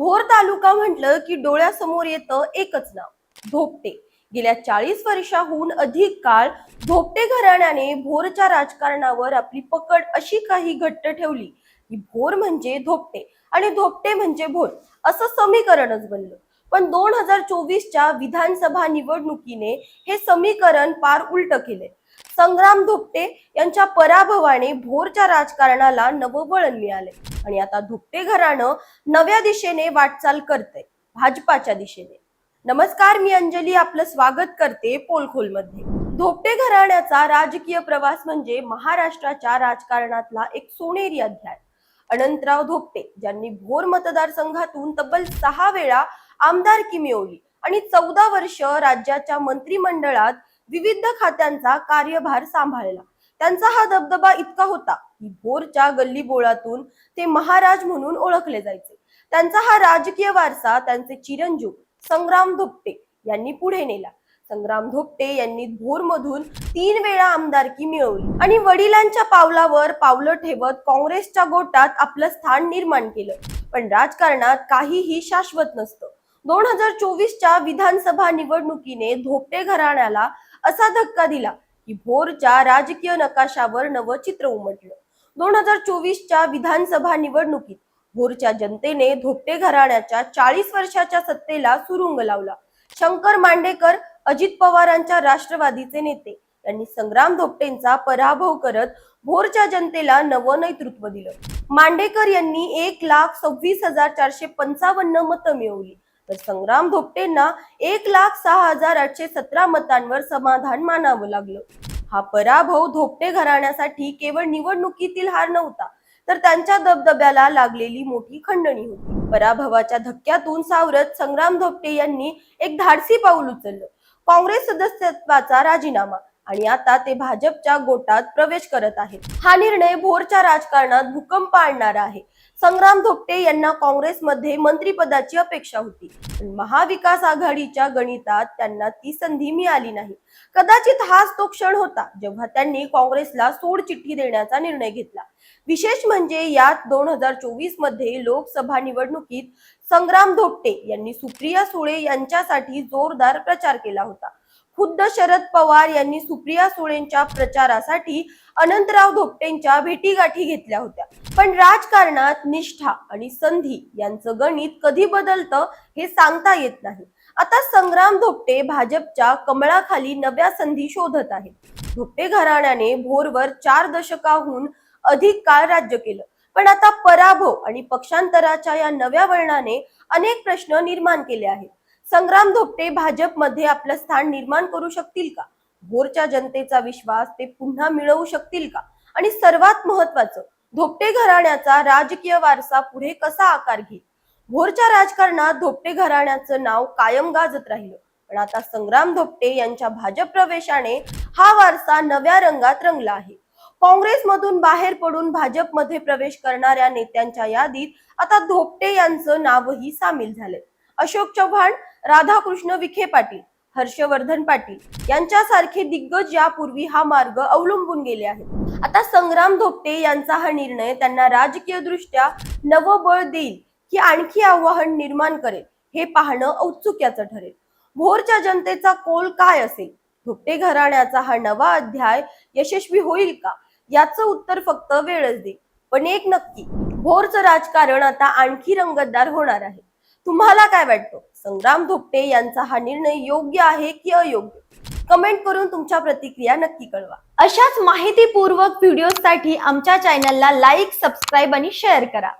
भोर तालुका म्हटलं की डोळ्यासमोर येतं एकच नाव धोपटे गेल्या चाळीस वर्षाहून अधिक काळ धोपटे घराण्याने भोरच्या राजकारणावर आपली पकड अशी काही घट्ट ठेवली की भोर म्हणजे धोपटे आणि धोपटे म्हणजे भोर असं समीकरणच बनलं. पण दोन हजार चोवीसच्या विधानसभा निवडणुकीने हे समीकरण पार उलट केले संग्राम धोपटे यांच्या पराभवाने भोरच्या राजकारणाला नवं वळण मिळाले. आणि आता धोपटे घराणं नव्या दिशेने वाटचाल करते भाजपाच्या दिशेने. नमस्कार मी अंजली आपलं स्वागत करते पोलखोलमध्ये. धोपटे घराण्याचा राजकीय प्रवास म्हणजे महाराष्ट्राच्या राजकारणातला एक सोनेरी अध्याय. अनंतराव धोपटे ज्यांनी भोर मतदारसंघातून तब्बल सहा वेळा आमदारकी मिळवली आणि चौदा वर्ष राज्याच्या मंत्रिमंडळात विविध खात्यांचा कार्यभार सांभाळला. त्यांचा हा दबदबा इतका होता की भोरच्या गल्लीबोळातून ते महाराज म्हणून ओळखले जायचे. त्यांचा हा राजकीय वारसा त्यांचे चिरंजीव संग्राम धोपटे यांनी पुढे नेला. संग्राम धोपटे यांनी भोरमधून तीन वेळा आमदारकी मिळवली आणि वडिलांच्या पावलावर पावलं ठेवत काँग्रेसच्या गोटात आपलं स्थान निर्माण केलं. पण राजकारणात काहीही शाश्वत नसतं. दोन हजार चोवीसच्या विधानसभा निवडणुकीने धोपटे घराण्याला असा धक्का दिला की भोरच्या राजकीय नकाशावर नवं चित्र उमटलं. दोन हजार चोवीसच्या विधानसभा निवडणुकीत भोरच्या जनतेने धोपटे घराण्याच्या चाळीस वर्षाच्या सत्तेला सुरुंग लावला. शंकर मांडेकर अजित पवारांच्या राष्ट्रवादीचे नेते यांनी संग्राम धोपटेंचा पराभव करत भोरच्या जनतेला नवं नेतृत्व दिलं. मांडेकर यांनी एक लाख सव्वीस हजार चारशे पंचावन्न मतं मिळवली. तर संग्राम धोपटेंना एक लाख सहा हजार आठशे सतरा मतांवर समाधान मानावं लागलं. हा पराभव धोपटे घराण्यासाठी केवळ निवडणुकीतील हार नव्हता तर त्यांच्या दबदब्याला लागलेली मोठी खंडणी होती. पराभवाच्या धक्क्यातून सावरत संग्राम धोपटे यांनी एक धाडसी पाऊल उचललं. काँग्रेस सदस्यत्वाचा राजीनामा आणि आता ते भाजपच्या गोटात प्रवेश करत आहेत. हा निर्णय भोरच्या राजकारणात भूकंप आणणारा आहे. संग्राम धोपटे यांना काँग्रेसमध्ये मंत्रिपदाची अपेक्षा होती. पण महाविकास आघाडीच्या गणितात त्यांना ती संधी मिळाली नाही. कदाचित हाच तो क्षण होता जेव्हा त्यांनी काँग्रेसला सोड चिठ्ठी देण्याचा निर्णय घेतला. विशेष म्हणजे यात दोन हजार चोवीसमध्ये लोकसभा निवडणुकीत संग्राम धोपटे यांनी सुप्रिया सुळे यांच्यासाठी जोरदार प्रचार केला होता. खुद्द शरद पवार यांनी सुप्रिया सुळेंच्या प्रचारासाठी अनंतराव धोपटेंच्या भेटीगाठी घेतल्या होत्या. पण राजकारणात निष्ठा आणि संधी यांचं गणित कधी बदलतं हे सांगता येत नाही. आता संग्राम धोपटे भाजपच्या कमळाखाली नव्या संधी शोधत आहेत. धोपटे घराण्याने भोरवर चार दशकाहून अधिक काळ राज्य केलं. पण आता पराभव आणि पक्षांतराच्या या नव्या वळणाने अनेक प्रश्न निर्माण केले आहेत. संग्राम धोपटे भाजपमध्ये आपलं स्थान निर्माण करू शकतील का? भोरच्या जनतेचा विश्वास ते पुन्हा मिळवू शकतील का? आणि सर्वात महत्वाचं धोपटे घराण्याचा राजकीय वारसा पुढे कसा आकार घेईल? भोरच्या राजकारणात धोपटे घराण्याचं नाव कायम गाजत राहिलं. पण आता संग्राम धोपटे यांच्या भाजप प्रवेशाने हा वारसा नव्या रंगात रंगला आहे. काँग्रेसमधून बाहेर पडून भाजपमध्ये प्रवेश करणाऱ्या नेत्यांच्या यादीत आता धोपटे यांचं नावही सामील झालंय. अशोक चव्हाण राधाकृष्ण विखे पाटील हर्षवर्धन पाटील यांच्यासारखे दिग्गज यापूर्वी हा मार्ग अवलंबून गेले आहेत. आता संग्राम धोपटे यांचा हा निर्णय त्यांना राजकीय दृष्ट्या नवं बळ देईल की आणखी आव्हान निर्माण करेल हे पाहणं औत्सुक्याचं ठरेल. भोरच्या जनतेचा कोल काय असेल? धोपटे घराण्याचा हा नवा अध्याय यशस्वी होईल का? याचं उत्तर फक्त वेळच देईल. पण एक नक्की भोरचं राजकारण आता आणखी रंगतदार होणार आहे. तुम्हाला काय वाटतं? संग्राम धोपटे यांचा हा निर्णय योग्य आहे की अयोग्य? कमेंट करून तुमच्या प्रतिक्रिया नक्की कळवा. अशाच माहितीपूर्वक व्हिडिओसाठी आमच्या चॅनलला लाईक सबस्क्राईब आणि शेअर करा.